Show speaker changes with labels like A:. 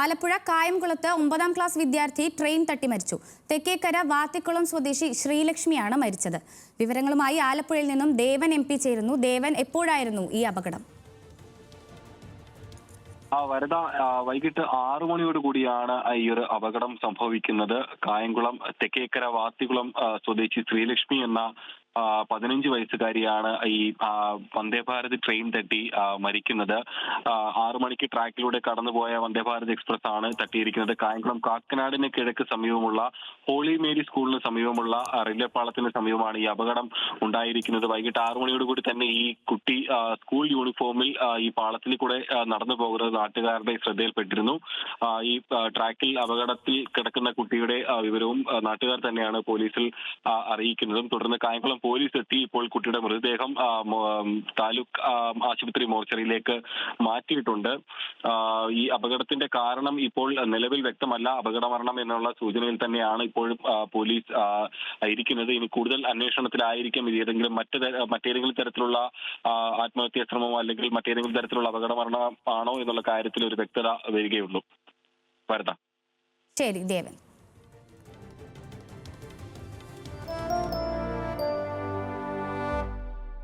A: ആലപ്പുഴ കായംകുളത്ത് ഒമ്പതാം ക്ലാസ് വിദ്യാർത്ഥി ട്രെയിൻ തട്ടി മരിച്ചു. തെക്കേക്കര വാത്തിക്കുളം സ്വദേശി ശ്രീലക്ഷ്മിയാണ് മരിച്ചത്. വിവരങ്ങളുമായി ആലപ്പുഴയിൽ നിന്നും ദേവൻ എം ചേരുന്നു. ദേവൻ എപ്പോഴായിരുന്നു ഈ അപകടം?
B: ആ വരദ വൈകിട്ട് ആറു മണിയോട് കൂടിയാണ് ഈ ഒരു അപകടം സംഭവിക്കുന്നത്. കായംകുളം തെക്കേക്കര വാത്തികുളം സ്വദേശി ശ്രീലക്ഷ്മി എന്ന പതിനഞ്ച് വയസ്സുകാരിയാണ് ഈ വന്ദേ ഭാരത് ട്രെയിൻ തട്ടി മരിക്കുന്നത്. ആറു മണിക്ക് ട്രാക്കിലൂടെ കടന്നുപോയ വന്ദേ ഭാരത് എക്സ്പ്രസ് ആണ് തട്ടിയിരിക്കുന്നത്. കായംകുളം കാക്കനാടിന് കിഴക്ക് സമീപമുള്ള ഹോളി മേരി സ്കൂളിന് സമീപമുള്ള റെയിൽവേ പാളത്തിന് സമീപമാണ് ഈ അപകടം ഉണ്ടായിരിക്കുന്നത്. വൈകിട്ട് ആറു മണിയോടുകൂടി തന്നെ ഈ കുട്ടി സ്കൂൾ യൂണിഫോമിൽ ഈ പാളത്തിൽ കൂടെ നടന്നു പോകുന്നത് നാട്ടുകാരുടെ ശ്രദ്ധയിൽപ്പെട്ടിരുന്നു. ഈ ട്രാക്കിൽ അപകടത്തിൽ കിടക്കുന്ന കുട്ടിയുടെ വിവരവും നാട്ടുകാർ തന്നെയാണ് പോലീസിൽ അറിയിക്കുന്നതും. തുടർന്ന് കായംകുളം പോലീസ് എത്തി ഇപ്പോൾ കുട്ടിയുടെ മൃതദേഹം താലൂക്ക് ആശുപത്രി മോർച്ചറിയിലേക്ക് മാറ്റിയിട്ടുണ്ട്. ഈ അപകടത്തിന്റെ കാരണം ഇപ്പോൾ നിലവിൽ വ്യക്തമല്ല. അപകടമരണം എന്നുള്ള സൂചനയിൽ തന്നെയാണ് ഇപ്പോഴും പോലീസ് ഇരിക്കുന്നത്. ഇനി കൂടുതൽ അന്വേഷണത്തിലായിരിക്കും ഇത് ഏതെങ്കിലും മറ്റു മറ്റേതെങ്കിലും തരത്തിലുള്ള ആത്മഹത്യാ ശ്രമമോ അല്ലെങ്കിൽ മറ്റേതെങ്കിലും തരത്തിലുള്ള അപകടമരണമാണോ എന്നുള്ള കാര്യത്തിൽ ഒരു വ്യക്തത വരികയുള്ളൂ. വരദ
A: ശരി ദേവൻ.